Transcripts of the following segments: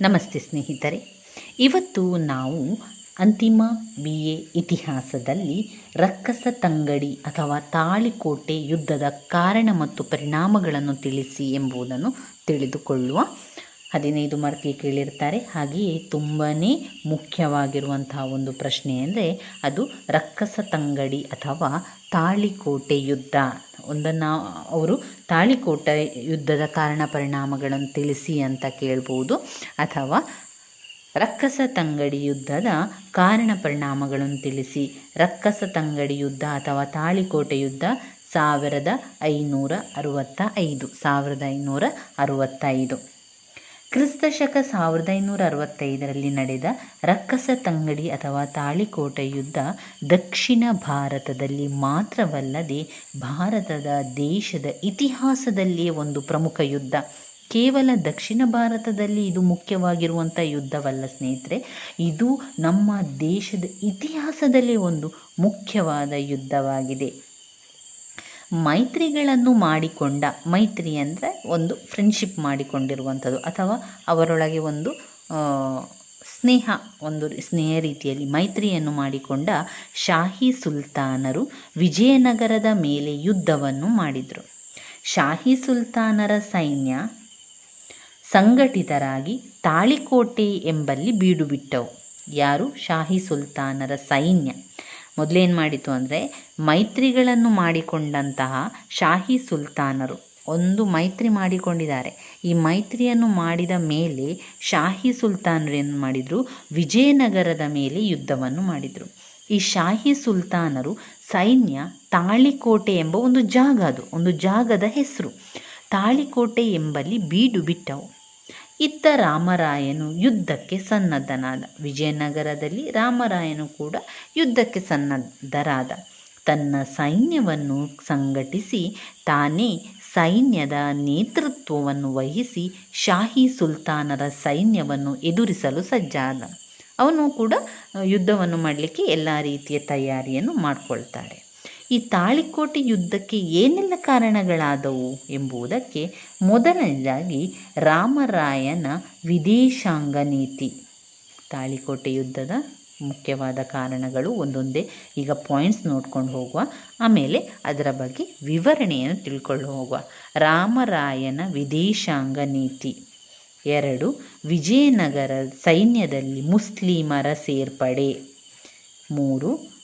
ನಮಸ್ತೆ ಸ್ನೇಹಿತರೆ. ಇವತ್ತು ನಾವು ಅಂತಿಮ ಬಿ ಎ ಇತಿಹಾಸದಲ್ಲಿ ರಕ್ಕಸ ತಂಗಡಿ ಅಥವಾ ತಾಳಿಕೋಟೆ ಯುದ್ಧದ ಕಾರಣ ಮತ್ತು ಪರಿಣಾಮಗಳನ್ನು ತಿಳಿಸಿ ಎಂಬುದನ್ನು ತಿಳಿದುಕೊಳ್ಳುವ ಹದಿನೈದು ಮಾರ್ಕ್ಗೆ ಕೇಳಿರ್ತಾರೆ. ಹಾಗೆಯೇ ತುಂಬಾ ಮುಖ್ಯವಾಗಿರುವಂತಹ ಒಂದು ಪ್ರಶ್ನೆ ಅಂದರೆ ಅದು ರಕ್ಕಸ ತಂಗಡಿ ಅಥವಾ ತಾಳಿಕೋಟೆ ಯುದ್ಧ. ಒಂದನ್ನು ಅವರು ತಾಳಿಕೋಟೆ ಯುದ್ಧದ ಕಾರಣ ಪರಿಣಾಮಗಳನ್ನು ತಿಳಿಸಿ ಅಂತ ಕೇಳ್ಬೋದು. ಅಥವಾ ರಕ್ಕಸ ತಂಗಡಿ ಯುದ್ಧದ ಕಾರಣ ಪರಿಣಾಮಗಳನ್ನು ತಿಳಿಸಿ. ರಕ್ಕಸ ತಂಗಡಿ ಯುದ್ಧ ಅಥವಾ ತಾಳಿಕೋಟೆ ಯುದ್ಧ ಸಾವಿರದ ಐನೂರ ಅರುವತ್ತ ಐದು ಸಾವಿರದ ಐನೂರ ಅರುವತ್ತೈದು. ಕ್ರಿಸ್ತಶಕ ಸಾವಿರದ ಐನೂರ ಅರವತ್ತೈದರಲ್ಲಿ ನಡೆದ ರಕ್ಕಸ ತಂಗಡಿ ಅಥವಾ ತಾಳಿಕೋಟೆ ಯುದ್ಧ ದಕ್ಷಿಣ ಭಾರತದಲ್ಲಿ ಮಾತ್ರವಲ್ಲದೆ ಭಾರತದ ದೇಶದ ಇತಿಹಾಸದಲ್ಲಿಯೇ ಒಂದು ಪ್ರಮುಖ ಯುದ್ಧ. ಕೇವಲ ದಕ್ಷಿಣ ಭಾರತದಲ್ಲಿ ಇದು ಮುಖ್ಯವಾಗಿರುವಂಥ ಯುದ್ಧವಲ್ಲ ಸ್ನೇಹಿತರೆ, ಇದು ನಮ್ಮ ದೇಶದ ಇತಿಹಾಸದಲ್ಲಿ ಒಂದು ಮುಖ್ಯವಾದ ಯುದ್ಧವಾಗಿದೆ. ಮೈತ್ರಿಗಳನ್ನು ಮಾಡಿಕೊಂಡ, ಮೈತ್ರಿ ಅಂದರೆ ಒಂದು ಫ್ರೆಂಡ್ಶಿಪ್ ಮಾಡಿಕೊಂಡಿರುವಂಥದ್ದು ಅಥವಾ ಅವರೊಳಗೆ ಒಂದು ಸ್ನೇಹ ಒಂದು ಸ್ನೇಹ ರೀತಿಯಲ್ಲಿ ಮೈತ್ರಿಯನ್ನು ಮಾಡಿಕೊಂಡ ಶಾಹಿ ಸುಲ್ತಾನರು ವಿಜಯನಗರದ ಮೇಲೆ ಯುದ್ಧವನ್ನು ಮಾಡಿದರು. ಶಾಹಿ ಸುಲ್ತಾನರ ಸೈನ್ಯ ಸಂಘಟಿತರಾಗಿ ತಾಳಿಕೋಟೆ ಎಂಬಲ್ಲಿ ಬೀಡುಬಿಟ್ಟವು. ಯಾರು? ಶಾಹಿ ಸುಲ್ತಾನರ ಸೈನ್ಯ. ಮೊದಲೇನು ಮಾಡಿತು ಅಂದರೆ ಮೈತ್ರಿಗಳನ್ನು ಮಾಡಿಕೊಂಡಂತಹ ಶಾಹಿ ಸುಲ್ತಾನರು. ಒಂದು ಮೈತ್ರಿ ಮಾಡಿಕೊಂಡಿದ್ದಾರೆ. ಈ ಮೈತ್ರಿಯನ್ನು ಮಾಡಿದ ಮೇಲೆ ಶಾಹಿ ಸುಲ್ತಾನರು ಏನು ಮಾಡಿದರು? ವಿಜಯನಗರದ ಮೇಲೆ ಯುದ್ಧವನ್ನು ಮಾಡಿದರು. ಈ ಶಾಹಿ ಸುಲ್ತಾನರು ಸೈನ್ಯ ತಾಳಿಕೋಟೆ ಎಂಬ ಒಂದು ಜಾಗ ಅದು, ಒಂದು ಜಾಗದ ಹೆಸರು. ತಾಳಿಕೋಟೆ ಎಂಬಲ್ಲಿ ಬೀಡು ಬಿಟ್ಟವು. ಇತ್ತ ರಾಮರಾಯನು ಯುದ್ಧಕ್ಕೆ ಸನ್ನದ್ಧನಾದ. ವಿಜಯನಗರದಲ್ಲಿ ರಾಮರಾಯನು ಕೂಡ ಯುದ್ಧಕ್ಕೆ ಸನ್ನದ್ಧರಾದ. ತನ್ನ ಸೈನ್ಯವನ್ನು ಸಂಘಟಿಸಿ, ತಾನೇ ಸೈನ್ಯದ ನೇತೃತ್ವವನ್ನು ವಹಿಸಿ, ಶಾಹಿ ಸುಲ್ತಾನರ ಸೈನ್ಯವನ್ನು ಎದುರಿಸಲು ಸಜ್ಜಾದ. ಅವನು ಕೂಡ ಯುದ್ಧವನ್ನು ಮಾಡಲಿಕ್ಕೆ ಎಲ್ಲ ರೀತಿಯ ತಯಾರಿಯನ್ನು ಮಾಡಿಕೊಳ್ತಾರೆ. ಈ ತಾಳಿಕೋಟೆ ಯುದ್ಧಕ್ಕೆ ಏನೆಲ್ಲ ಕಾರಣಗಳಾದವು ಎಂಬುದಕ್ಕೆ ಮೊದಲನೇದಾಗಿ ರಾಮರಾಯನ ವಿದೇಶಾಂಗ ನೀತಿ. ತಾಳಿಕೋಟೆ ಯುದ್ಧದ ಮುಖ್ಯವಾದ ಕಾರಣಗಳು ಒಂದೊಂದೇ. ಈಗ ಪಾಯಿಂಟ್ಸ್ ನೋಡ್ಕೊಂಡು ಹೋಗುವ. ಆಮೇಲೆ ಅದರ ಬಗ್ಗೆ ವಿವರಣೆಯನ್ನು ತಿಳ್ಕೊಂಡು ಹೋಗುವ. ರಾಮರಾಯನ ವಿದೇಶಾಂಗ ನೀತಿ. ಎರಡು, ವಿಜಯನಗರ ಸೈನ್ಯದಲ್ಲಿ ಮುಸ್ಲಿಮರ ಸೇರ್ಪಡೆ. ಮೂರು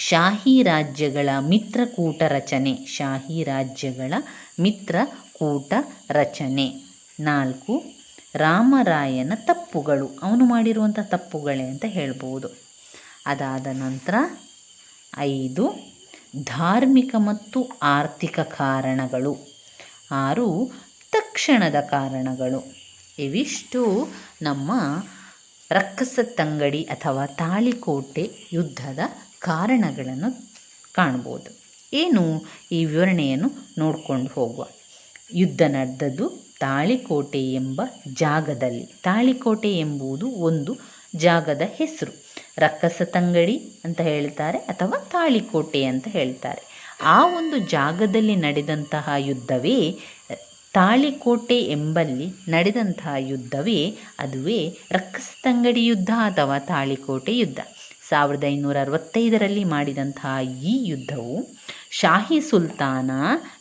ಶಾಹಿ ರಾಜ್ಯಗಳ ಮಿತ್ರಕೂಟ ರಚನೆ. ಶಾಹಿ ರಾಜ್ಯಗಳ ಮಿತ್ರಕೂಟ ರಚನೆ. ನಾಲ್ಕು, ರಾಮರಾಯನ ತಪ್ಪುಗಳು. ಅವನು ಮಾಡಿರುವಂಥ ತಪ್ಪುಗಳೇ ಅಂತ ಹೇಳ್ಬೋದು. ಅದಾದ ನಂತರ ಐದು, ಧಾರ್ಮಿಕ ಮತ್ತು ಆರ್ಥಿಕ ಕಾರಣಗಳು. ಆರು, ತಕ್ಷಣದ ಕಾರಣಗಳು. ಇವಿಷ್ಟು ನಮ್ಮ ರಕ್ಕಸತ್ತಂಗಡಿ ಅಥವಾ ತಾಳಿಕೋಟೆ ಯುದ್ಧದ ಕಾರಣಗಳನ್ನು ಕಾಣ್ಬೋದು. ಏನು? ಈ ವಿವರಣೆಯನ್ನು ನೋಡ್ಕೊಂಡು ಹೋಗುವ. ಯುದ್ಧ ನಡೆದದ್ದು ತಾಳಿಕೋಟೆ ಎಂಬ ಜಾಗದಲ್ಲಿ. ತಾಳಿಕೋಟೆ ಎಂಬುದು ಒಂದು ಜಾಗದ ಹೆಸರು. ರಕ್ಕಸ ತಂಗಡಿ ಅಂತ ಹೇಳ್ತಾರೆ ಅಥವಾ ತಾಳಿಕೋಟೆ ಅಂತ ಹೇಳ್ತಾರೆ. ಆ ಒಂದು ಜಾಗದಲ್ಲಿ ನಡೆದಂತಹ ಯುದ್ಧವೇ, ತಾಳಿಕೋಟೆ ಎಂಬಲ್ಲಿ ನಡೆದಂತಹ ಯುದ್ಧವೇ, ಅದುವೇ ರಕ್ಕಸ ತಂಗಡಿ ಯುದ್ಧ ಅಥವಾ ತಾಳಿಕೋಟೆ ಯುದ್ಧ. ಸಾವಿರದ ಐನೂರ ಅರವತ್ತೈದರಲ್ಲಿ ಮಾಡಿದಂತಹ ಈ ಯುದ್ಧವು ಶಾಹಿ ಸುಲ್ತಾನ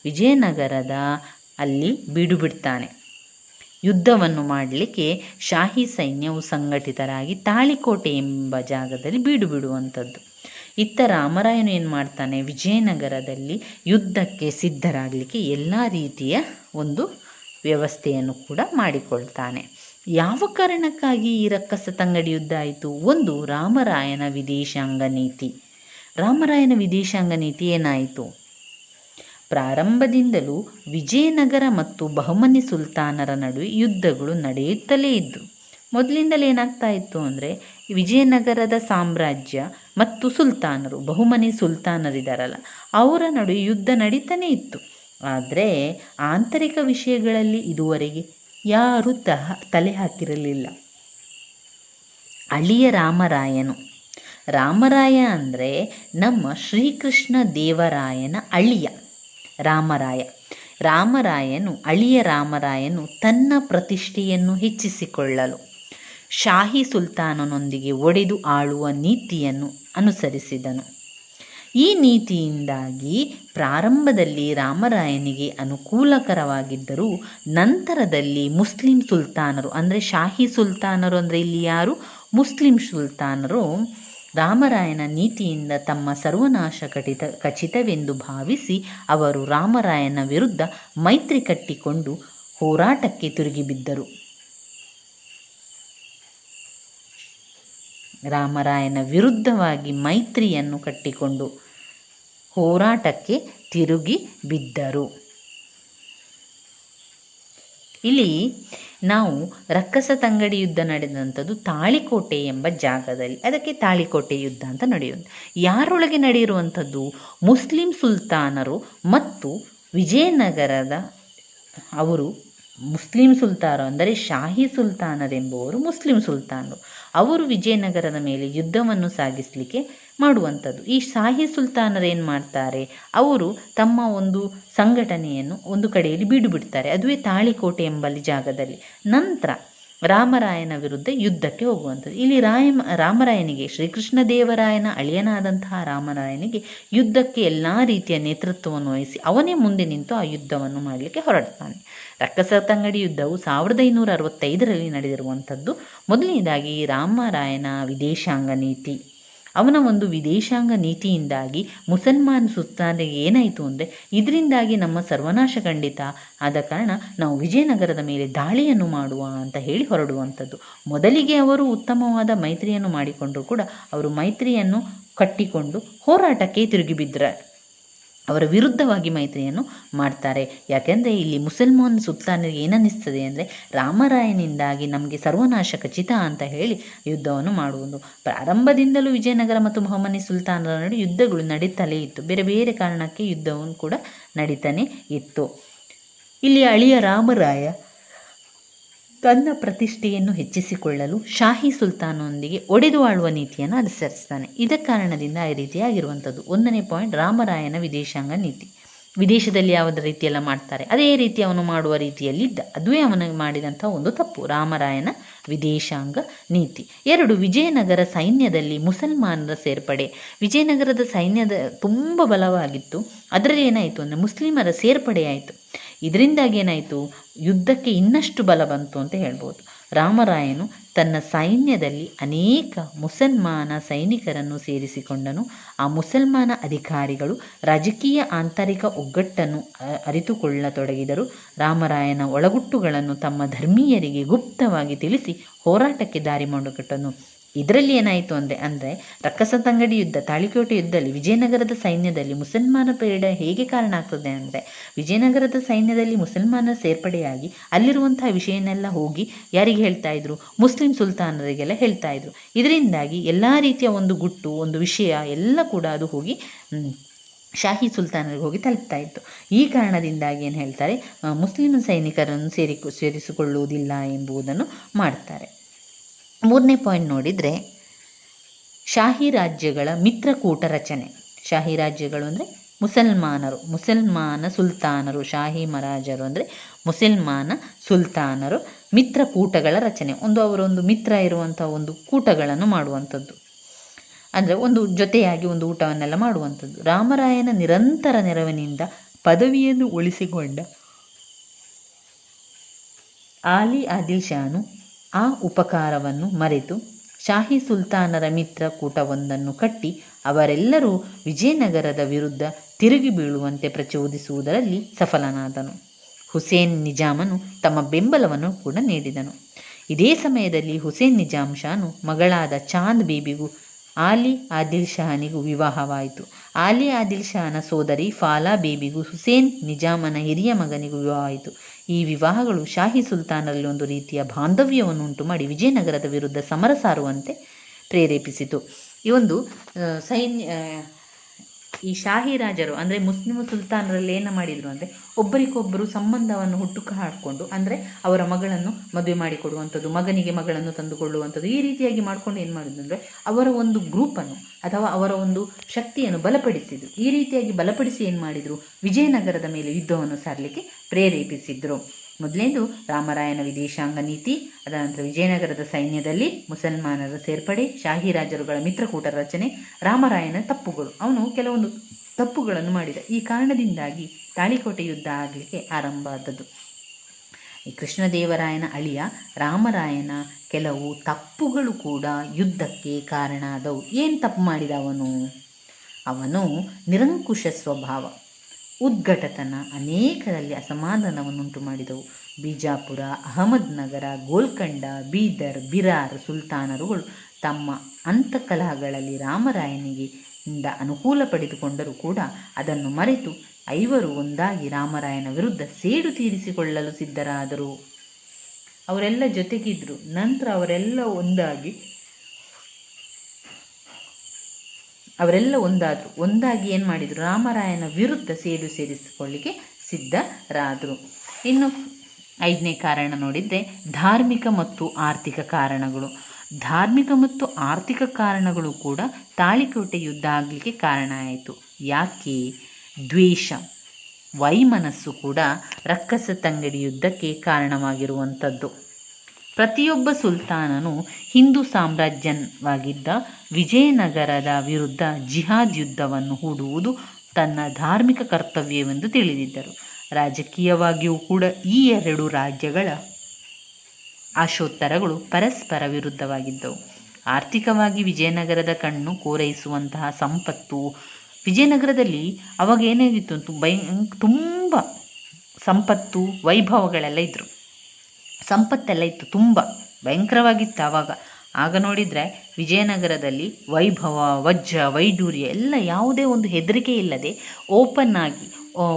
ವಿಜಯನಗರದ ಅಲ್ಲಿ ಬೀಡುಬಿಡ್ತಾನೆ ಯುದ್ಧವನ್ನು ಮಾಡಲಿಕ್ಕೆ ಶಾಹಿ ಸೈನ್ಯವು ಸಂಘಟಿತರಾಗಿ ತಾಳಿಕೋಟೆ ಎಂಬ ಜಾಗದಲ್ಲಿ ಬೀಡು ಬಿಡುವಂಥದ್ದು. ಇತ್ತ ರಾಮರಾಯನು ಏನು ಮಾಡ್ತಾನೆ? ವಿಜಯನಗರದಲ್ಲಿ ಯುದ್ಧಕ್ಕೆ ಸಿದ್ಧರಾಗಲಿಕ್ಕೆ ಎಲ್ಲ ರೀತಿಯ ಒಂದು ವ್ಯವಸ್ಥೆಯನ್ನು ಕೂಡ ಮಾಡಿಕೊಳ್ತಾನೆ. ಯಾವ ಕಾರಣಕ್ಕಾಗಿ ಈ ರಕ್ಕಸ ತಂಗಡಿಯುದ್ದಾಯಿತು? ಒಂದು, ರಾಮರಾಯನ ವಿದೇಶಾಂಗ ನೀತಿ. ರಾಮರಾಯನ ವಿದೇಶಾಂಗ ನೀತಿ ಏನಾಯಿತು? ಪ್ರಾರಂಭದಿಂದಲೂ ವಿಜಯನಗರ ಮತ್ತು ಬಹುಮನಿ ಸುಲ್ತಾನರ ನಡುವೆ ಯುದ್ಧಗಳು ನಡೆಯುತ್ತಲೇ ಇದ್ದವು ಮೊದಲಿಂದಲೇ ಏನಾಗ್ತಾ ಇತ್ತು ಅಂದರೆ, ವಿಜಯನಗರದ ಸಾಮ್ರಾಜ್ಯ ಮತ್ತು ಸುಲ್ತಾನರು, ಬಹುಮನಿ ಸುಲ್ತಾನರಿದ್ದಾರಲ್ಲ ಅವರ ನಡುವೆ ಯುದ್ಧ ನಡೀತಾನೇ ಇತ್ತು. ಆದರೆ, ಆಂತರಿಕ ವಿಷಯಗಳಲ್ಲಿ ಇದುವರೆಗೆ ಯಾರೂ ತಹ ತಲೆ ಹಾಕಿರಲಿಲ್ಲ. ಅಳಿಯ ರಾಮರಾಯನು. ರಾಮರಾಯ ಅಂದರೆ ನಮ್ಮ ಶ್ರೀಕೃಷ್ಣ ದೇವರಾಯನ ಅಳಿಯ ರಾಮರಾಯ. ರಾಮರಾಯನು, ಅಳಿಯ ರಾಮರಾಯನು ತನ್ನ ಪ್ರತಿಷ್ಠೆಯನ್ನು ಹೆಚ್ಚಿಸಿಕೊಳ್ಳಲು ಶಾಹಿ ಸುಲ್ತಾನನೊಂದಿಗೆ ಒಡೆದು ಆಳುವ ನೀತಿಯನ್ನು ಅನುಸರಿಸಿದನು. ಈ ನೀತಿಯಿಂದಾಗಿ ಪ್ರಾರಂಭದಲ್ಲಿ ರಾಮರಾಯನಿಗೆ ಅನುಕೂಲಕರವಾಗಿದ್ದರೂ ನಂತರದಲ್ಲಿ ಮುಸ್ಲಿಂ ಸುಲ್ತಾನರು, ಅಂದರೆ ಶಾಹಿ ಸುಲ್ತಾನರು ಅಂದರೆ ಇಲ್ಲಿ ಯಾರು? ಮುಸ್ಲಿಂ ಸುಲ್ತಾನರು ರಾಮರಾಯನ ನೀತಿಯಿಂದ ತಮ್ಮ ಸರ್ವನಾಶ ಕಟಿತ, ಖಚಿತವೆಂದು ಭಾವಿಸಿ ಅವರು ರಾಮರಾಯನ ವಿರುದ್ಧ ಮೈತ್ರಿ ಕಟ್ಟಿಕೊಂಡು ಹೋರಾಟಕ್ಕೆ ತಿರುಗಿಬಿದ್ದರು ರಾಮರಾಯನ ವಿರುದ್ಧವಾಗಿ ಮೈತ್ರಿಯನ್ನು ಕಟ್ಟಿಕೊಂಡು ಹೋರಾಟಕ್ಕೆ ತಿರುಗಿ ಬಿದ್ದರು. ಇಲ್ಲಿ ನಾವು ರಕ್ಕಸ ತಂಗಡಿ ಯುದ್ಧ ನಡೆದಂಥದ್ದು ತಾಳಿಕೋಟೆ ಎಂಬ ಜಾಗದಲ್ಲಿ, ಅದಕ್ಕೆ ತಾಳಿಕೋಟೆ ಯುದ್ಧ ಅಂತ ನಡೆಯುವುದು ಯಾರೊಳಗೆ ನಡೆಯಿರುವಂಥದ್ದು ಮುಸ್ಲಿಂ ಸುಲ್ತಾನರು ಮತ್ತು ವಿಜಯನಗರದ ಅವರು ಮುಸ್ಲಿಂ ಸುಲ್ತಾನರು ಅಂದರೆ ಶಾಹಿ ಸುಲ್ತಾನರೆಂಬುವರು ಮುಸ್ಲಿಂ ಸುಲ್ತಾನರು. ಅವರು ವಿಜಯನಗರದ ಮೇಲೆ ಯುದ್ಧವನ್ನು ಸಾಗಿಸಲಿಕ್ಕೆ ಮಾಡುವಂಥದ್ದು. ಈ ಶಾಹಿ ಸುಲ್ತಾನರು ಏನು ಮಾಡ್ತಾರೆ? ಅವರು ತಮ್ಮ ಒಂದು ಸಂಘಟನೆಯನ್ನು ಒಂದು ಕಡೆಯಲ್ಲಿ ಬಿಡುಬಿಡ್ತಾರೆ. ಅದುವೇ ತಾಳಿಕೋಟೆ ಎಂಬಲ್ಲಿ ಜಾಗದಲ್ಲಿ. ನಂತರ ರಾಮರಾಯನ ವಿರುದ್ಧ ಯುದ್ಧಕ್ಕೆ ಹೋಗುವಂಥದ್ದು. ಇಲ್ಲಿ ರಾಯ ರಾಮರಾಯನಿಗೆ ಶ್ರೀಕೃಷ್ಣ ದೇವರಾಯನ ಅಳಿಯನಾದಂತಹ ರಾಮರಾಯನಿಗೆ ಯುದ್ಧಕ್ಕೆ ಎಲ್ಲ ರೀತಿಯ ನೇತೃತ್ವವನ್ನು ವಹಿಸಿ ಅವನೇ ಮುಂದೆ ನಿಂತು ಆ ಯುದ್ಧವನ್ನು ಮಾಡಲಿಕ್ಕೆ ಹೊರಡ್ತಾನೆ. ರಕ್ಕಸತಂಗಡಿ ಯುದ್ಧವು ಸಾವಿರದ ಐನೂರ ಅರವತ್ತೈದರಲ್ಲಿ ನಡೆದಿರುವಂಥದ್ದು. ಮೊದಲನೇದಾಗಿ ರಾಮರಾಯನ ವಿದೇಶಾಂಗ ನೀತಿ. ಅವನ ಒಂದು ವಿದೇಶಾಂಗ ನೀತಿಯಿಂದಾಗಿ ಮುಸಲ್ಮಾನ್ ಸುಲ್ತಾನಿಗೆ ಏನಾಯಿತು ಅಂದರೆ ಇದರಿಂದಾಗಿ ನಮ್ಮ ಸರ್ವನಾಶ ಖಂಡಿತ. ಆದ ಕಾರಣ ನಾವು ವಿಜಯನಗರದ ಮೇಲೆ ದಾಳಿಯನ್ನು ಮಾಡುವ ಅಂತ ಹೇಳಿ ಹೊರಡುವಂಥದ್ದು. ಮೊದಲಿಗೆ ಅವರು ಉತ್ತಮವಾದ ಮೈತ್ರಿಯನ್ನು ಮಾಡಿಕೊಂಡರೂ ಕೂಡ ಅವರು ಮೈತ್ರಿಯನ್ನು ಕಟ್ಟಿಕೊಂಡು ಹೋರಾಟಕ್ಕೆ ತಿರುಗಿಬಿದ್ದರೆ ಅವರ ವಿರುದ್ಧವಾಗಿ ಮೈತ್ರಿಯನ್ನು ಮಾಡ್ತಾರೆ. ಯಾಕೆಂದರೆ ಇಲ್ಲಿ ಮುಸಲ್ಮಾನ್ ಸುಲ್ತಾನರಿಗೆ ಏನನ್ನಿಸ್ತದೆ ಅಂದರೆ ರಾಮರಾಯನಿಂದಾಗಿ ನಮಗೆ ಸರ್ವನಾಶ ಖಚಿತ ಅಂತ ಹೇಳಿ ಯುದ್ಧವನ್ನು ಮಾಡುವುದು. ಪ್ರಾರಂಭದಿಂದಲೂ ವಿಜಯನಗರ ಮತ್ತು ಮೊಹಮ್ಮನಿ ಸುಲ್ತಾನರ ನಡುವೆ ಯುದ್ಧಗಳು ನಡೀತಲೇ ಇತ್ತು. ಬೇರೆ ಬೇರೆ ಕಾರಣಕ್ಕೆ ಯುದ್ಧವನ್ನು ಕೂಡ ನಡೀತಾನೆ ಇತ್ತು. ಇಲ್ಲಿ ಅಳಿಯ ರಾಮರಾಯ ತನ್ನ ಪ್ರತಿಷ್ಠೆಯನ್ನು ಹೆಚ್ಚಿಸಿಕೊಳ್ಳಲು ಶಾಹಿ ಸುಲ್ತಾನೊಂದಿಗೆ ಒಡೆದು ಆಳುವ ನೀತಿಯನ್ನು ಅನುಸರಿಸ್ತಾನೆ. ಇದ ಕಾರಣದಿಂದ ಈ ರೀತಿಯಾಗಿರುವಂಥದ್ದು. ಒಂದನೇ ಪಾಯಿಂಟ್ ರಾಮರಾಯನ ವಿದೇಶಾಂಗ ನೀತಿ. ವಿದೇಶದಲ್ಲಿ ಯಾವುದೇ ರೀತಿಯೆಲ್ಲ ಮಾಡ್ತಾರೆ? ಅದೇ ರೀತಿ ಅವನು ಮಾಡುವ ರೀತಿಯಲ್ಲಿದ್ದ. ಅದುವೇ ಅವನಿಗೆ ಮಾಡಿದಂಥ ಒಂದು ತಪ್ಪು. ರಾಮರಾಯನ ವಿದೇಶಾಂಗ ನೀತಿ. ಎರಡು, ವಿಜಯನಗರ ಸೈನ್ಯದಲ್ಲಿ ಮುಸಲ್ಮಾನರ ಸೇರ್ಪಡೆ. ವಿಜಯನಗರದ ಸೈನ್ಯದ ತುಂಬ ಬಲವಾಗಿತ್ತು. ಅದರಲ್ಲಿ ಏನಾಯಿತು ಅಂದರೆ ಮುಸ್ಲಿಮರ ಸೇರ್ಪಡೆಯಾಯಿತು. ಇದರಿಂದಾಗಿ ಏನಾಯಿತು? ಯುದ್ಧಕ್ಕೆ ಇನ್ನಷ್ಟು ಬಲ ಬಂತು ಅಂತ ಹೇಳ್ಬೋದು. ರಾಮರಾಯನು ತನ್ನ ಸೈನ್ಯದಲ್ಲಿ ಅನೇಕ ಮುಸಲ್ಮಾನ ಸೈನಿಕರನ್ನು ಸೇರಿಸಿಕೊಂಡನು. ಆ ಮುಸಲ್ಮಾನ ಅಧಿಕಾರಿಗಳು ರಾಜಕೀಯ ಆಂತರಿಕ ಒಗ್ಗಟ್ಟನ್ನು ಅರಿತುಕೊಳ್ಳತೊಡಗಿದರು. ರಾಮರಾಯನ ಒಳಗುಟ್ಟುಗಳನ್ನು ತಮ್ಮ ಧರ್ಮೀಯರಿಗೆ ಗುಪ್ತವಾಗಿ ತಿಳಿಸಿ ಹೋರಾಟಕ್ಕೆ ದಾರಿ ಮಾಡಿಕೊಟ್ಟನು ಇದರಲ್ಲಿ ಏನಾಯಿತು ಅಂದರೆ ಅಂದರೆ ರಕ್ಕಸತಂಗಡಿ ಯುದ್ಧ, ತಾಳಿಕೋಟೆ ಯುದ್ಧದಲ್ಲಿ ವಿಜಯನಗರದ ಸೈನ್ಯದಲ್ಲಿ ಮುಸಲ್ಮಾನ ಪೇಡ ಹೇಗೆ ಕಾರಣ ಆಗ್ತದೆ ಅಂದರೆ, ವಿಜಯನಗರದ ಸೈನ್ಯದಲ್ಲಿ ಮುಸಲ್ಮಾನರ ಸೇರ್ಪಡೆಯಾಗಿ ಅಲ್ಲಿರುವಂತಹ ವಿಷಯನೆಲ್ಲ ಹೋಗಿ ಯಾರಿಗೆ ಹೇಳ್ತಾ ಇದ್ರು? ಮುಸ್ಲಿಂ ಸುಲ್ತಾನರಿಗೆಲ್ಲ ಹೇಳ್ತಾ ಇದ್ರು. ಇದರಿಂದಾಗಿ ಎಲ್ಲ ರೀತಿಯ ಒಂದು ಗುಟ್ಟು, ಒಂದು ವಿಷಯ ಎಲ್ಲ ಕೂಡ ಅದು ಹೋಗಿ ಶಾಹಿ ಸುಲ್ತಾನರಿಗೆ ಹೋಗಿ ತಲುಪ್ತಾ ಇತ್ತು. ಈ ಕಾರಣದಿಂದಾಗಿ ಏನು ಹೇಳ್ತಾರೆ ಮುಸ್ಲಿಂ ಸೈನಿಕರನ್ನು ಸೇರಿ ಸೇರಿಸಿಕೊಳ್ಳುವುದಿಲ್ಲ ಎಂಬುದನ್ನು ಮಾಡ್ತಾರೆ. ಮೂರನೇ ಪಾಯಿಂಟ್ ನೋಡಿದರೆ ಶಾಹಿ ರಾಜ್ಯಗಳ ಮಿತ್ರಕೂಟ ರಚನೆ. ಶಾಹಿ ರಾಜ್ಯಗಳು ಅಂದರೆ ಮುಸಲ್ಮಾನರು, ಮುಸಲ್ಮಾನ ಸುಲ್ತಾನರು, ಶಾಹಿ ಮಹಾರಾಜರು ಅಂದರೆ ಮುಸಲ್ಮಾನ ಸುಲ್ತಾನರು ಮಿತ್ರಕೂಟಗಳ ರಚನೆ. ಒಂದು ಅವರೊಂದು ಮಿತ್ರ ಇರುವಂಥ ಒಂದು ಕೂಟಗಳನ್ನು ಮಾಡುವಂಥದ್ದು. ಅಂದರೆ ಒಂದು ಜೊತೆಯಾಗಿ ಒಂದು ಊಟವನ್ನೆಲ್ಲ ಮಾಡುವಂಥದ್ದು. ರಾಮರಾಯನ ನಿರಂತರ ನೆರವಿನಿಂದ ಪದವಿಯನ್ನು ಉಳಿಸಿಕೊಂಡ ಆಲಿ ಆದಿಲ್ ಶಾನು ಆ ಉಪಕಾರವನ್ನು ಮರೆತು ಶಾಹಿ ಸುಲ್ತಾನರ ಮಿತ್ರ ಕೂಟವೊಂದನ್ನು ಕಟ್ಟಿ ಅವರೆಲ್ಲರೂ ವಿಜಯನಗರದ ವಿರುದ್ಧ ತಿರುಗಿ ಬೀಳುವಂತೆ ಪ್ರಚೋದಿಸುವುದರಲ್ಲಿ ಸಫಲನಾದನು. ಹುಸೇನ್ ನಿಜಾಮನು ತಮ್ಮ ಬೆಂಬಲವನ್ನು ಕೂಡ ನೀಡಿದನು. ಇದೇ ಸಮಯದಲ್ಲಿ ಹುಸೇನ್ ನಿಜಾಮ್ ಶಾನು ಮಗಳಾದ ಚಾಂದ್ ಬೀಬಿಗೂ, ಆಲಿ ಆದಿಲ್ ಶಹಾನಿಗೂ ವಿವಾಹವಾಯಿತು. ಆಲಿ ಆದಿಲ್ ಶಹನ ಸೋದರಿ ಫಾಲಾ ಬೇಬಿಗೂ ಹುಸೇನ್ ನಿಜಾಮನ ಹಿರಿಯ ಮಗನಿಗೂ ವಿವಾಹವಾಯಿತು. ಈ ವಿವಾಹಗಳು ಶಾಹಿ ಸುಲ್ತಾನರಲ್ಲಿ ಒಂದು ರೀತಿಯ ಬಾಂಧವ್ಯವನ್ನು ಉಂಟು ಮಾಡಿ ವಿಜಯನಗರದ ವಿರುದ್ಧ ಸಮರ ಸಾರುವಂತೆ ಪ್ರೇರೇಪಿಸಿತು. ಈ ಒಂದು ಸೈನ್ಯ ಈ ಶಾಹಿ ರಾಜರು, ಅಂದರೆ ಮುಸ್ಲಿಮ್ ಸುಲ್ತಾನರಲ್ಲಿ ಏನು ಮಾಡಿದರು ಅಂದರೆ, ಒಬ್ಬರಿಗೊಬ್ಬರು ಸಂಬಂಧವನ್ನು ಹುಟ್ಟುಕ ಹಾಡಿಕೊಂಡು, ಅಂದರೆ ಅವರ ಮಗಳನ್ನು ಮದುವೆ ಮಾಡಿಕೊಡುವಂಥದ್ದು, ಮಗನಿಗೆ ಮಗಳನ್ನು ತಂದುಕೊಳ್ಳುವಂಥದ್ದು, ಈ ರೀತಿಯಾಗಿ ಮಾಡಿಕೊಂಡು ಏನು ಮಾಡಿದ್ರು ಅಂದರೆ, ಅವರ ಒಂದು ಗ್ರೂಪನ್ನು ಅಥವಾ ಅವರ ಒಂದು ಶಕ್ತಿಯನ್ನು ಬಲಪಡಿಸಿದರು. ಈ ರೀತಿಯಾಗಿ ಬಲಪಡಿಸಿ ಏನು ಮಾಡಿದರು? ವಿಜಯನಗರದ ಮೇಲೆ ಯುದ್ಧವನ್ನು ಸಾರಲಿಕ್ಕೆ ಪ್ರೇರೇಪಿಸಿದರು. ಮೊದಲೇದು ರಾಮರಾಯನ ವಿದೇಶಾಂಗ ನೀತಿ ಅದರ ನಂತರ ವಿಜಯನಗರದ ಸೈನ್ಯದಲ್ಲಿ ಮುಸಲ್ಮಾನರ ಸೇರ್ಪಡೆ, ಶಾಹಿ ರಾಜರುಗಳ ಮಿತ್ರಕೂಟ ರಚನೆ ರಾಮರಾಯನ ತಪ್ಪುಗಳು. ಅವನು ಕೆಲವೊಂದು ತಪ್ಪುಗಳನ್ನು ಮಾಡಿದ. ಈ ಕಾರಣದಿಂದಾಗಿ ತಾಳಿಕೋಟೆ ಯುದ್ಧ ಆಗಲಿಕ್ಕೆ ಆರಂಭ ಆದದ್ದು. ಈ ಕೃಷ್ಣದೇವರಾಯನ ಅಳಿಯ ರಾಮರಾಯನ ಕೆಲವು ತಪ್ಪುಗಳು ಕೂಡ ಯುದ್ಧಕ್ಕೆ ಕಾರಣ ಆದವು. ಏನು ತಪ್ಪು ಮಾಡಿದ ಅವನು ಅವನು ನಿರಂಕುಶ ಸ್ವಭಾವ. ಉದ್ಘಟತನ ಅನೇಕರಲ್ಲಿ ಅಸಮಾಧಾನವನ್ನುಂಟು ಮಾಡಿದವು. ಬಿಜಾಪುರ ಅಹಮದ್ನಗರ ಗೋಲ್ಕಂಡ, ಬೀದರ್, ಬಿರಾರ್ ಸುಲ್ತಾನರುಗಳು ತಮ್ಮ ಅಂತಕಲಹಗಳಲ್ಲಿ ರಾಮರಾಯನಿಗೆ ಇಂದ ಅನುಕೂಲ ಪಡೆದುಕೊಂಡರೂ ಕೂಡ ಅದನ್ನು ಮರೆತು ಐವರು ಒಂದಾಗಿ ರಾಮರಾಯನ ವಿರುದ್ಧ ಸೇಡು ತೀರಿಸಿಕೊಳ್ಳಲು ಸಿದ್ಧರಾದರು. ಅವರೆಲ್ಲ ಜೊತೆಗಿದ್ರು. ನಂತರ ಅವರೆಲ್ಲ ಒಂದಾಗಿ ಅವರೆಲ್ಲ ಒಂದಾದರು. ಒಂದಾಗಿ ಏನು ಮಾಡಿದರು? ರಾಮರಾಯನ ವಿರುದ್ಧ ಸೇಡು ಸೇರಿಸಿಕೊಳ್ಳಿಕ್ಕೆ ಸಿದ್ಧರಾದರು. ಇನ್ನು ಐದನೇ ಕಾರಣ ನೋಡಿದರೆ ಧಾರ್ಮಿಕ ಮತ್ತು ಆರ್ಥಿಕ ಕಾರಣಗಳು. ಧಾರ್ಮಿಕ ಮತ್ತು ಆರ್ಥಿಕ ಕಾರಣಗಳು ಕೂಡ ತಾಳಿಕೋಟೆ ಯುದ್ಧ ಆಗಲಿಕ್ಕೆ ಕಾರಣ ಆಯಿತು. ಯಾಕೆ? ದ್ವೇಷ. ವೈಮನಸ್ಸು ಕೂಡ ರಕ್ಕಸ ತಂಗಡಿ ಯುದ್ಧಕ್ಕೆ ಕಾರಣವಾಗಿರುವಂಥದ್ದು. ಪ್ರತಿಯೊಬ್ಬ ಸುಲ್ತಾನನು ಹಿಂದೂ ಸಾಮ್ರಾಜ್ಯವಾಗಿದ್ದ ವಿಜಯನಗರದ ವಿರುದ್ಧ ಜಿಹಾದ್ ಯುದ್ಧವನ್ನು ಹೂಡುವುದು ತನ್ನ ಧಾರ್ಮಿಕ ಕರ್ತವ್ಯವೆಂದು ತಿಳಿದಿದ್ದರು. ರಾಜಕೀಯವಾಗಿಯೂ ಕೂಡ ಈ ಎರಡು ರಾಜ್ಯಗಳ ಆಶೋತ್ತರಗಳು ಪರಸ್ಪರ ವಿರುದ್ಧವಾಗಿದ್ದವು. ಆರ್ಥಿಕವಾಗಿ ವಿಜಯನಗರದ ಕಣ್ಣು ಕೋರೈಸುವಂತಹ ಸಂಪತ್ತು ವಿಜಯನಗರದಲ್ಲಿ ಅವಾಗ ಏನಾಗಿತ್ತು ಭಯ ತುಂಬ ಸಂಪತ್ತು, ವೈಭವಗಳೆಲ್ಲ ಇದ್ದರು ಸಂಪತ್ತೆಲ್ಲ ಇತ್ತು, ತುಂಬ. ಭಯಂಕರವಾಗಿತ್ತು ಆವಾಗ. ಆಗ ನೋಡಿದರೆ ವಿಜಯನಗರದಲ್ಲಿ ವೈಭವ, ವಜ್ರ, ವೈಡೂರ್ಯ ಎಲ್ಲ ಯಾವುದೇ ಒಂದು ಹೆದರಿಕೆ ಇಲ್ಲದೆ ಓಪನ್ ಆಗಿ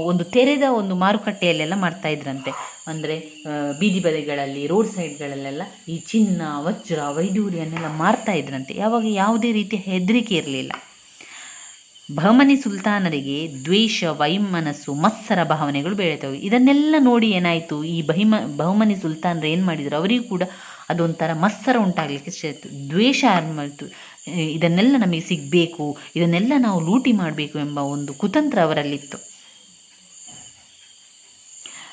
ಒಂದು ತೆರೆದ ಒಂದು ಮಾರುಕಟ್ಟೆಯಲ್ಲೆಲ್ಲ ಮಾಡ್ತಾ ಇದ್ರಂತೆ. ಅಂದರೆ ಬೀದಿ ಬದಿಗಳಲ್ಲಿ, ರೋಡ್ ಸೈಡ್ಗಳಲ್ಲೆಲ್ಲ ಈ ಚಿನ್ನ, ವಜ್ರ ವೈಡೂರ್ಯನ್ನೆಲ್ಲ ಮಾರ್ತಾ ಇದ್ರಂತೆ. ಯಾವಾಗ ಯಾವುದೇ ರೀತಿಯ ಹೆದರಿಕೆ ಇರಲಿಲ್ಲ. ಬಹಮನಿ ಸುಲ್ತಾನರಿಗೆ ದ್ವೇಷ, ವೈಮನಸ್ಸು, ಮತ್ಸರ ಭಾವನೆಗಳು ಬೆಳೀತವೆ ಇದನ್ನೆಲ್ಲ ನೋಡಿ ಏನಾಯಿತು? ಈ ಬಹಿಮ, ಬಹುಮನಿ ಸುಲ್ತಾನರು ಏನು ಮಾಡಿದರು? ಅವರಿಗೂ ಕೂಡ ಅದೊಂಥರ ಮತ್ಸರ ಉಂಟಾಗಲಿಕ್ಕೆ ಸೇರಿತು ದ್ವೇಷ ಆರಂಭಿತು ಇದನ್ನೆಲ್ಲ ನಮಗೆ ಸಿಗಬೇಕು, ಇದನ್ನೆಲ್ಲ ನಾವು ಲೂಟಿ ಮಾಡಬೇಕು ಎಂಬ ಒಂದು ಕುತಂತ್ರ ಅವರಲ್ಲಿತ್ತು.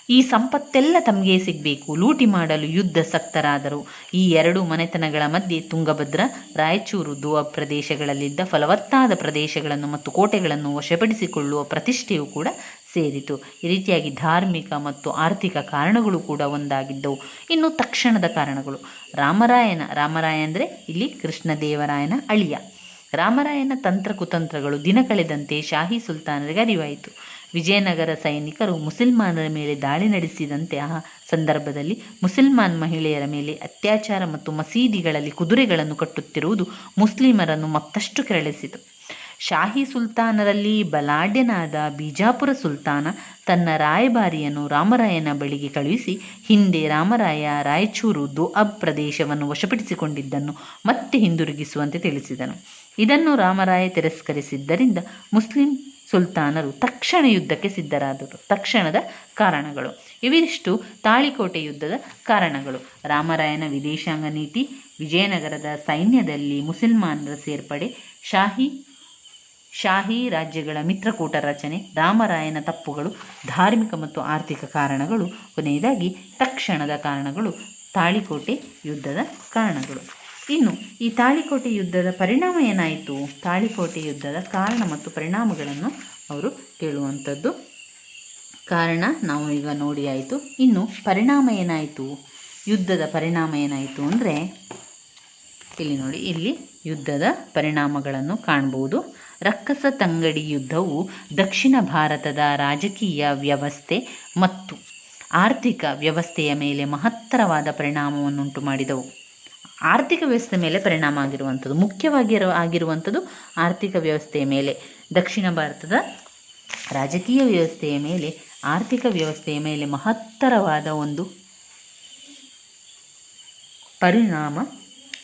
ಈ ಸಂಪತ್ತೆಲ್ಲ ತಮಗೆ ಸಿಗಬೇಕು. ಲೂಟಿ ಮಾಡಲು ಯುದ್ಧ ಸಕ್ತರಾದರು. ಈ ಎರಡು ಮನೆತನಗಳ ಮಧ್ಯೆ ತುಂಗಭದ್ರ, ರಾಯಚೂರು, ದುವಾ ಪ್ರದೇಶಗಳಲ್ಲಿದ್ದ ಫಲವತ್ತಾದ ಪ್ರದೇಶಗಳನ್ನು ಮತ್ತು ಕೋಟೆಗಳನ್ನು ವಶಪಡಿಸಿಕೊಳ್ಳುವ ಪ್ರತಿಷ್ಠೆಯೂ ಕೂಡ ಸೇರಿತು. ಈ ರೀತಿಯಾಗಿ ಧಾರ್ಮಿಕ ಮತ್ತು ಆರ್ಥಿಕ ಕಾರಣಗಳು ಕೂಡ ಒಂದಾಗಿದ್ದವು. ಇನ್ನು ತಕ್ಷಣದ ಕಾರಣಗಳು. ರಾಮರಾಯನ, ರಾಮರಾಯ ಅಂದರೆ ಇಲ್ಲಿ ಕೃಷ್ಣದೇವರಾಯನ ಅಳಿಯ. ರಾಮರಾಯನ ತಂತ್ರ ಕುತಂತ್ರಗಳು ದಿನ ಕಳೆದಂತೆ ಶಾಹಿ ಸುಲ್ತಾನರಿಗೆ ಅರಿವಾಯಿತು. ವಿಜಯನಗರ ಸೈನಿಕರು ಮುಸಲ್ಮಾನರ ಮೇಲೆ ದಾಳಿ ನಡೆಸಿದಂತೆ ಆ ಸಂದರ್ಭದಲ್ಲಿ ಮುಸಲ್ಮಾನ್ ಮಹಿಳೆಯರ ಮೇಲೆ ಅತ್ಯಾಚಾರ ಮತ್ತು ಮಸೀದಿಗಳಲ್ಲಿ ಕುದುರೆಗಳನ್ನು ಕಟ್ಟುತ್ತಿರುವುದು ಮುಸ್ಲಿಮರನ್ನು ಮತ್ತಷ್ಟು ಕೆರಳಿಸಿತು. ಶಾಹಿ ಸುಲ್ತಾನರಲ್ಲಿ ಬಲಾಢ್ಯನಾದ ಬಿಜಾಪುರ ಸುಲ್ತಾನ ತನ್ನ ರಾಯಭಾರಿಯನ್ನು ರಾಮರಾಯನ ಬಳಿಗೆ ಕಳುಹಿಸಿ ಹಿಂದೆ ರಾಮರಾಯ ರಾಯಚೂರು ದೋಅಬ್ ಪ್ರದೇಶವನ್ನು ವಶಪಡಿಸಿಕೊಂಡಿದ್ದನ್ನು ಮತ್ತೆ ಹಿಂದಿರುಗಿಸುವಂತೆ ತಿಳಿಸಿದನು. ಇದನ್ನು ರಾಮರಾಯ ತಿರಸ್ಕರಿಸಿದ್ದರಿಂದ ಮುಸ್ಲಿಂ ಸುಲ್ತಾನರು ತಕ್ಷಣ ಯುದ್ಧಕ್ಕೆ ಸಿದ್ಧರಾದರು. ತಕ್ಷಣದ ಕಾರಣಗಳು. ಇವಿಷ್ಟು ತಾಳಿಕೋಟೆ ಯುದ್ಧದ ಕಾರಣಗಳು. ರಾಮರಾಯನ ವಿದೇಶಾಂಗ ನೀತಿ, ವಿಜಯನಗರದ ಸೈನ್ಯದಲ್ಲಿ ಮುಸಲ್ಮಾನರ ಸೇರ್ಪಡೆ, ಶಾಹಿ ಶಾಹಿ ರಾಜ್ಯಗಳ ಮಿತ್ರಕೂಟ ರಚನೆ, ರಾಮರಾಯನ ತಪ್ಪುಗಳು, ಧಾರ್ಮಿಕ ಮತ್ತು ಆರ್ಥಿಕ ಕಾರಣಗಳು, ಕೊನೆಯದಾಗಿ ತಕ್ಷಣದ ಕಾರಣಗಳು, ತಾಳಿಕೋಟೆ ಯುದ್ಧದ ಕಾರಣಗಳು. ಇನ್ನು ಈ ತಾಳಿಕೋಟೆ ಯುದ್ಧದ ಪರಿಣಾಮ ಏನಾಯಿತು? ತಾಳಿಕೋಟೆ ಯುದ್ಧದ ಕಾರಣ ಮತ್ತು ಪರಿಣಾಮಗಳನ್ನು ಅವರು ಕೇಳುವಂಥದ್ದು. ಕಾರಣ ನಾವು ಈಗ ನೋಡಿ ಆಯಿತು. ಇನ್ನು ಪರಿಣಾಮ ಏನಾಯಿತು? ಯುದ್ಧದ ಪರಿಣಾಮ ಏನಾಯಿತು ಅಂದರೆ, ಇಲ್ಲಿ ನೋಡಿ, ಇಲ್ಲಿ ಯುದ್ಧದ ಪರಿಣಾಮಗಳನ್ನು ಕಾಣಬಹುದು ರಕ್ಕಸ ತಂಗಡಿ ಯುದ್ಧವು ದಕ್ಷಿಣ ಭಾರತದ ರಾಜಕೀಯ ವ್ಯವಸ್ಥೆ ಮತ್ತು ಆರ್ಥಿಕ ವ್ಯವಸ್ಥೆಯ ಮೇಲೆ ಮಹತ್ತರವಾದ ಪರಿಣಾಮವನ್ನುಂಟು ಮಾಡಿದವು ಆರ್ಥಿಕ ವ್ಯವಸ್ಥೆ ಮೇಲೆ ಪರಿಣಾಮ ಆಗಿರುವಂಥದ್ದು ಮುಖ್ಯವಾಗಿ ಆಗಿರುವಂಥದ್ದು ಆರ್ಥಿಕ ವ್ಯವಸ್ಥೆಯ ಮೇಲೆ. ದಕ್ಷಿಣ ಭಾರತದ ರಾಜಕೀಯ ವ್ಯವಸ್ಥೆಯ ಮೇಲೆ, ಆರ್ಥಿಕ ವ್ಯವಸ್ಥೆಯ ಮೇಲೆ ಮಹತ್ತರವಾದ ಒಂದು ಪರಿಣಾಮ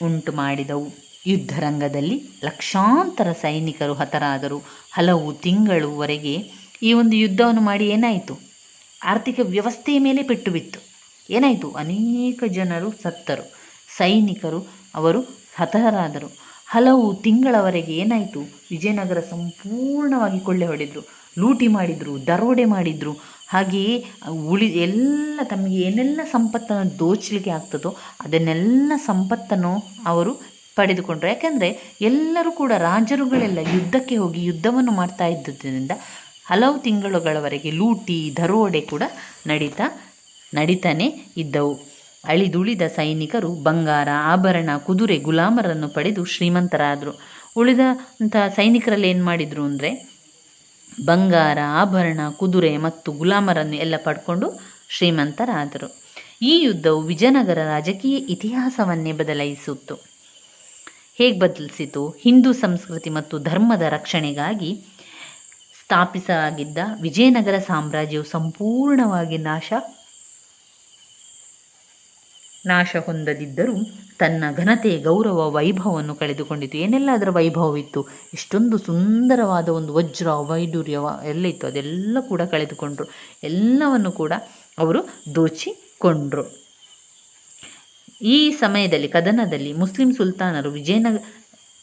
ಉಂಟು ಮಾಡಿದವು. ಯುದ್ಧರಂಗದಲ್ಲಿ ಲಕ್ಷಾಂತರ ಸೈನಿಕರು ಹತರಾದರು. ಹಲವು ತಿಂಗಳುವರೆಗೆ ಈ ಒಂದು ಯುದ್ಧವನ್ನು ಮಾಡಿ ಏನಾಯಿತು? ಆರ್ಥಿಕ ವ್ಯವಸ್ಥೆಯ ಮೇಲೆ ಪೆಟ್ಟು ಬಿತ್ತು. ಏನಾಯಿತು? ಅನೇಕ ಜನರು ಸತ್ತರು. ಸೈನಿಕರು ಅವರು ಹತರಾದರು. ಹಲವು ತಿಂಗಳವರೆಗೆ ಏನಾಯಿತು? ವಿಜಯನಗರ ಸಂಪೂರ್ಣವಾಗಿ ಕೊಳ್ಳೆ ಹೊಡೆದರು. ಲೂಟಿ ಮಾಡಿದರು, ದರೋಡೆ ಮಾಡಿದರು. ಹಾಗೆಯೇ ಉಳಿ, ಎಲ್ಲ ತಮಗೆ ಏನೆಲ್ಲ ಸಂಪತ್ತನ್ನು ದೋಚಲಿಕ್ಕೆ ಆಗ್ತದೋ ಅದನ್ನೆಲ್ಲ ಸಂಪತ್ತನ್ನು ಅವರು ಪಡೆದುಕೊಂಡರು. ಯಾಕೆಂದರೆ ಎಲ್ಲರೂ ಕೂಡ ರಾಜರುಗಳೆಲ್ಲ ಯುದ್ಧಕ್ಕೆ ಹೋಗಿ ಯುದ್ಧವನ್ನು ಮಾಡ್ತಾ ಇದ್ದುದರಿಂದ ಹಲವು ತಿಂಗಳುಗಳವರೆಗೆ ಲೂಟಿ, ದರೋಡೆ ಕೂಡ ನಡೀತಾ, ನಡೀತಾನೆ ಇದ್ದವು. ಅಳಿದುಳಿದ ಸೈನಿಕರು ಬಂಗಾರ, ಆಭರಣ, ಕುದುರೆ, ಗುಲಾಮರನ್ನು ಪಡೆದು ಶ್ರೀಮಂತರಾದರು. ಉಳಿದಂಥ ಸೈನಿಕರಲ್ಲಿ ಏನು ಮಾಡಿದರು ಅಂದರೆ, ಬಂಗಾರ, ಆಭರಣ, ಕುದುರೆ ಮತ್ತು ಗುಲಾಮರನ್ನು ಎಲ್ಲ ಪಡ್ಕೊಂಡು ಶ್ರೀಮಂತರಾದರು. ಈ ಯುದ್ಧವು ವಿಜಯನಗರ ರಾಜಕೀಯ ಇತಿಹಾಸವನ್ನೇ ಬದಲಾಯಿಸಿತ್ತು. ಹೇಗೆ ಬದಲಿಸಿತು? ಹಿಂದೂ ಸಂಸ್ಕೃತಿ ಮತ್ತು ಧರ್ಮದ ರಕ್ಷಣೆಗಾಗಿ ಸ್ಥಾಪಿಸಲಾಗಿದ್ದ ವಿಜಯನಗರ ಸಾಮ್ರಾಜ್ಯವು ಸಂಪೂರ್ಣವಾಗಿ ನಾಶ ನಾಶ ಹೊಂದದಿದ್ದರೂ ತನ್ನ ಘನತೆ, ಗೌರವ, ವೈಭವವನ್ನು ಕಳೆದುಕೊಂಡಿತು. ಏನೆಲ್ಲ ಅದರ ವೈಭವವಿತ್ತು? ಇಷ್ಟೊಂದು ಸುಂದರವಾದ ಒಂದು ವಜ್ರ ವೈಡೂರ್ಯ ಎಲ್ಲ ಇತ್ತು ಅದೆಲ್ಲ ಕೂಡ ಕಳೆದುಕೊಂಡ್ರು. ಎಲ್ಲವನ್ನು ಕೂಡ ಅವರು ದೋಚಿಕೊಂಡ್ರು. ಈ ಸಮಯದಲ್ಲಿ, ಕದನದಲ್ಲಿ ಮುಸ್ಲಿಂ ಸುಲ್ತಾನರು ವಿಜಯನಗ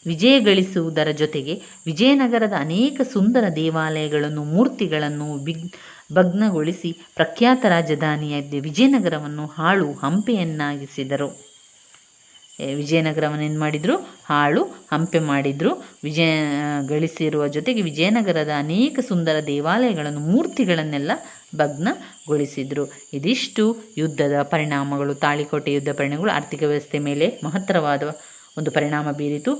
ವಿಜಯ ಗಳಿಸುವುದರ ಜೊತೆಗೆ ವಿಜಯನಗರದ ಅನೇಕ ಸುಂದರ ದೇವಾಲಯಗಳನ್ನು, ಮೂರ್ತಿಗಳನ್ನು ಬಿಗ್ ಭಗ್ನಗೊಳಿಸಿ ಪ್ರಖ್ಯಾತ ರಾಜಧಾನಿಯಾದ ವಿಜಯನಗರವನ್ನು ಹಾಳು ಹಂಪೆಯನ್ನಾಗಿಸಿದರು. ವಿಜಯನಗರವನ್ನು ಏನು ಮಾಡಿದರು? ಹಾಳು ಹಂಪೆ ಮಾಡಿದರು. ವಿಜಯ, ಗಳಿಸಿರುವ ಜೊತೆಗೆ ವಿಜಯನಗರದ ಅನೇಕ ಸುಂದರ ದೇವಾಲಯಗಳನ್ನು, ಮೂರ್ತಿಗಳನ್ನೆಲ್ಲ ಭಗ್ನಗೊಳಿಸಿದರು. ಇದಿಷ್ಟು ಯುದ್ಧದ ಪರಿಣಾಮಗಳು, ತಾಳಿಕೋಟೆ ಯುದ್ಧ ಪರಿಣಾಮಗಳು, ಆರ್ಥಿಕ ವ್ಯವಸ್ಥೆ ಮೇಲೆ ಮಹತ್ತರವಾದ ಒಂದು ಪರಿಣಾಮ ಬೀರಿತು.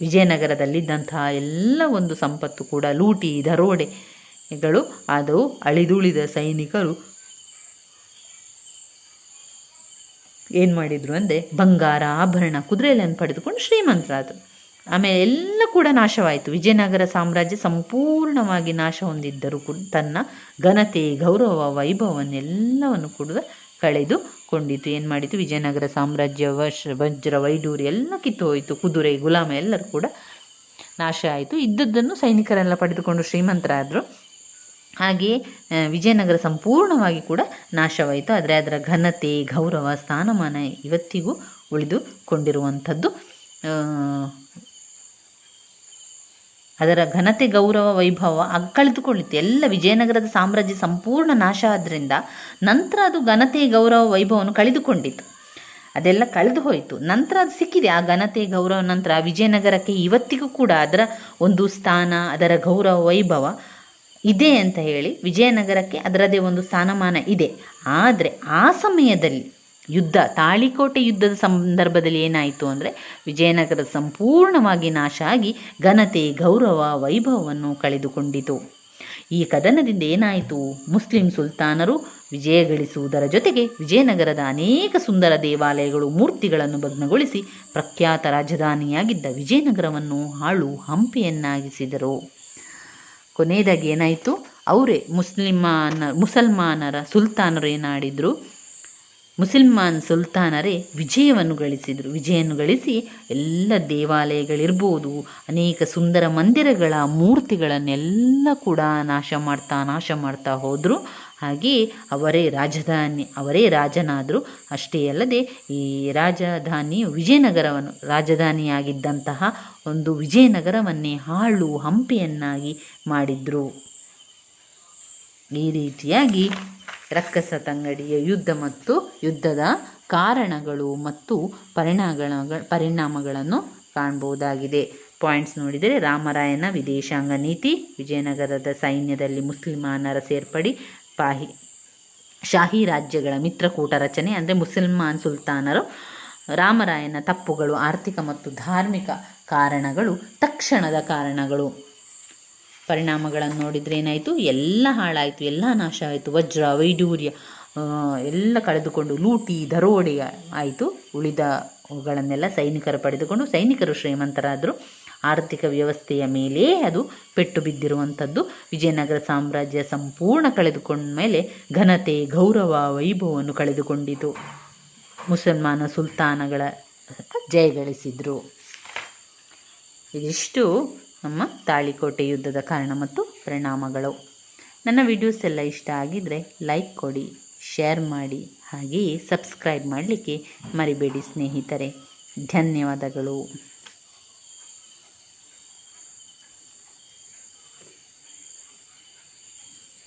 ವಿಜಯನಗರದಲ್ಲಿದ್ದಂತಹ ಎಲ್ಲ ಒಂದು ಸಂಪತ್ತು ಕೂಡ ಲೂಟಿ ದರೋಡೆಗಳು ಅದು ಅಳಿದುಳಿದ ಸೈನಿಕರು ಏನು ಮಾಡಿದರು ಅಂದರೆ ಬಂಗಾರ, ಆಭರಣ, ಕುದುರೆಗಳನ್ನು ಪಡೆದುಕೊಂಡು ಶ್ರೀಮಂತರಾದರು. ಆಮೇಲೆ ಎಲ್ಲ ಕೂಡ ನಾಶವಾಯಿತು. ವಿಜಯನಗರ ಸಾಮ್ರಾಜ್ಯ ಸಂಪೂರ್ಣವಾಗಿ ನಾಶ ಹೊಂದಿದ್ದರೂ ಕೂಡ ತನ್ನ ಘನತೆ, ಗೌರವ, ವೈಭವವನ್ನೆಲ್ಲವನ್ನು ಕೂಡ ಕಳೆದುಕೊಂಡಿತು ಏನು ಮಾಡಿತು ವಿಜಯನಗರ ಸಾಮ್ರಾಜ್ಯ ವಶ, ವಜ್ರ ವೈಡೂರಿ ಎಲ್ಲ ಕಿತ್ತು ಹೋಯಿತು ಕುದುರೆ, ಗುಲಾಮ ಎಲ್ಲರೂ ಕೂಡ ನಾಶ ಆಯಿತು. ಇದ್ದದ್ದನ್ನು ಸೈನಿಕರೆಲ್ಲ ಪಡೆದುಕೊಂಡು ಶ್ರೀಮಂತರಾದರು. ಹಾಗೆಯೇ ವಿಜಯನಗರ ಸಂಪೂರ್ಣವಾಗಿ ಕೂಡ ನಾಶವಾಯಿತು. ಆದರೆ ಅದರ ಘನತೆ, ಗೌರವ, ಸ್ಥಾನಮಾನ ಇವತ್ತಿಗೂ ಉಳಿದುಕೊಂಡಿರುವಂಥದ್ದು. ಅದರ ಘನತೆ, ಗೌರವ, ವೈಭವ ಆಗ ಕಳೆದುಕೊಂಡಿತ್ತು ಎಲ್ಲ ವಿಜಯನಗರದ ಸಾಮ್ರಾಜ್ಯ ಸಂಪೂರ್ಣ ನಾಶ ಆದ್ದರಿಂದ ನಂತರ ಅದು ಘನತೆ, ಗೌರವ, ವೈಭವವನ್ನು ಕಳೆದುಕೊಂಡಿತು ಅದೆಲ್ಲ ಕಳೆದು ಹೋಯಿತು. ನಂತರ ಅದು ಸಿಕ್ಕಿದೆ. ಆ ಘನತೆ, ಗೌರವ ನಂತರ ವಿಜಯನಗರಕ್ಕೆ ಇವತ್ತಿಗೂ ಕೂಡ ಅದರ ಒಂದು ಸ್ಥಾನ, ಅದರ ಗೌರವ, ವೈಭವ ಇದೆ ಅಂತ ಹೇಳಿ ವಿಜಯನಗರಕ್ಕೆ ಅದರದೇ ಒಂದು ಸ್ಥಾನಮಾನ ಇದೆ. ಆದರೆ ಆ ಸಮಯದಲ್ಲಿ ಯುದ್ಧ, ತಾಳಿಕೋಟೆ ಯುದ್ಧದ ಸಂದರ್ಭದಲ್ಲಿ ಏನಾಯಿತು ಅಂದರೆ ವಿಜಯನಗರ ಸಂಪೂರ್ಣವಾಗಿ ನಾಶ ಆಗಿ ಘನತೆ, ಗೌರವ, ವೈಭವವನ್ನು ಕಳೆದುಕೊಂಡಿತು. ಈ ಕದನದಿಂದ ಏನಾಯಿತು? ಮುಸ್ಲಿಂ ಸುಲ್ತಾನರು ವಿಜಯ ಗಳಿಸುವುದರ ಜೊತೆಗೆ ವಿಜಯನಗರದ ಅನೇಕ ಸುಂದರ ದೇವಾಲಯಗಳು, ಮೂರ್ತಿಗಳನ್ನು ಭಗ್ನಗೊಳಿಸಿ ಪ್ರಖ್ಯಾತ ರಾಜಧಾನಿಯಾಗಿದ್ದ ವಿಜಯನಗರವನ್ನು ಹಾಳು ಹಂಪೆಯನ್ನಾಗಿಸಿದರು. ಕೊನೆಯದಾಗಿ ಏನಾಯಿತು? ಅವರೇ ಮುಸ್ಲಿಮಾನ, ಮುಸಲ್ಮಾನರ ಸುಲ್ತಾನರು ಏನಾಡಿದರು? ಮುಸಲ್ಮಾನ್ ಸುಲ್ತಾನರೇ ವಿಜಯವನ್ನು ಗಳಿಸಿದರು. ವಿಜಯವನ್ನು ಗಳಿಸಿ ಎಲ್ಲ ದೇವಾಲಯಗಳಿರ್ಬೋದು, ಅನೇಕ ಸುಂದರ ಮಂದಿರಗಳ ಮೂರ್ತಿಗಳನ್ನೆಲ್ಲ ಕೂಡ ನಾಶ ಮಾಡ್ತಾ ನಾಶ ಮಾಡ್ತಾ ಹೋದರು. ಹಾಗೆಯೇ ಅವರೇ ರಾಜಧಾನಿ, ಅವರೇ ರಾಜನಾದರು. ಅಷ್ಟೇ ಅಲ್ಲದೆ ಈ ರಾಜಧಾನಿಯು ವಿಜಯನಗರವನ್ನು, ರಾಜಧಾನಿಯಾಗಿದ್ದಂತಹ ಒಂದು ವಿಜಯನಗರವನ್ನೇ ಹಾಳು ಹಂಪಿಯನ್ನಾಗಿ ಮಾಡಿದರು. ಈ ರೀತಿಯಾಗಿ ರಕ್ಕಸ ತಂಗಡಿಯ ಯುದ್ಧ ಮತ್ತು ಯುದ್ಧದ ಕಾರಣಗಳು ಮತ್ತು ಪರಿಣಾಮಗಳ ಪರಿಣಾಮಗಳನ್ನು ಕಾಣಬಹುದಾಗಿದೆ. ಪಾಯಿಂಟ್ಸ್ ನೋಡಿದರೆ ರಾಮರಾಯನ ವಿದೇಶಾಂಗ ನೀತಿ, ವಿಜಯನಗರದ ಸೈನ್ಯದಲ್ಲಿ ಮುಸ್ಲಿಮಾನರ ಸೇರ್ಪಡಿ, ಪಾಹಿ ಶಾಹಿ ರಾಜ್ಯಗಳ ಮಿತ್ರಕೂಟ ರಚನೆ ಅಂದರೆ ಮುಸಲ್ಮಾನ್ ಸುಲ್ತಾನರು ರಾಮರಾಯನ ತಪ್ಪುಗಳು, ಆರ್ಥಿಕ ಮತ್ತು ಧಾರ್ಮಿಕ ಕಾರಣಗಳು, ತಕ್ಷಣದ ಕಾರಣಗಳು. ಪರಿಣಾಮಗಳನ್ನು ನೋಡಿದರೆ ಏನಾಯಿತು? ಎಲ್ಲ ಹಾಳಾಯಿತು, ಎಲ್ಲ ನಾಶ ಆಯಿತು. ವಜ್ರ, ವೈಡೂರ್ಯ ಎಲ್ಲ ಕಳೆದುಕೊಂಡು ಲೂಟಿ, ದರೋಡೆ ಆಯಿತು. ಉಳಿದವುಗಳನ್ನೆಲ್ಲ ಸೈನಿಕರು ಪಡೆದುಕೊಂಡು ಸೈನಿಕರು ಶ್ರೀಮಂತರಾದರು. ಆರ್ಥಿಕ ವ್ಯವಸ್ಥೆಯ ಮೇಲೆ ಅದು ಪೆಟ್ಟು ಬಿದ್ದಿರುವಂಥದ್ದು. ವಿಜಯನಗರ ಸಾಮ್ರಾಜ್ಯ ಸಂಪೂರ್ಣ ಕಳೆದುಕೊಂಡ ಮೇಲೆ ಘನತೆ, ಗೌರವ, ವೈಭವವನ್ನು ಕಳೆದುಕೊಂಡಿತು. ಮುಸಲ್ಮಾನ ಸುಲ್ತಾನಗಳ ಜಯಗಳಿಸಿದರು ಇದಿಷ್ಟು ನಮ್ಮ ತಾಳಿಕೋಟೆ ಯುದ್ಧದ ಕಾರಣ ಮತ್ತು ಪರಿಣಾಮಗಳು. ನನ್ನ ವಿಡಿಯೋಸ್ ಎಲ್ಲ ಇಷ್ಟ ಆಗಿದ್ದರೆ ಲೈಕ್ ಕೊಡಿ ಶೇರ್ ಮಾಡಿ, ಹಾಗೆಯೇ ಸಬ್ಸ್ಕ್ರೈಬ್ ಮಾಡಲಿಕ್ಕೆ ಮರಿಬೇಡಿ ಸ್ನೇಹಿತರೆ. ಧನ್ಯವಾದಗಳು.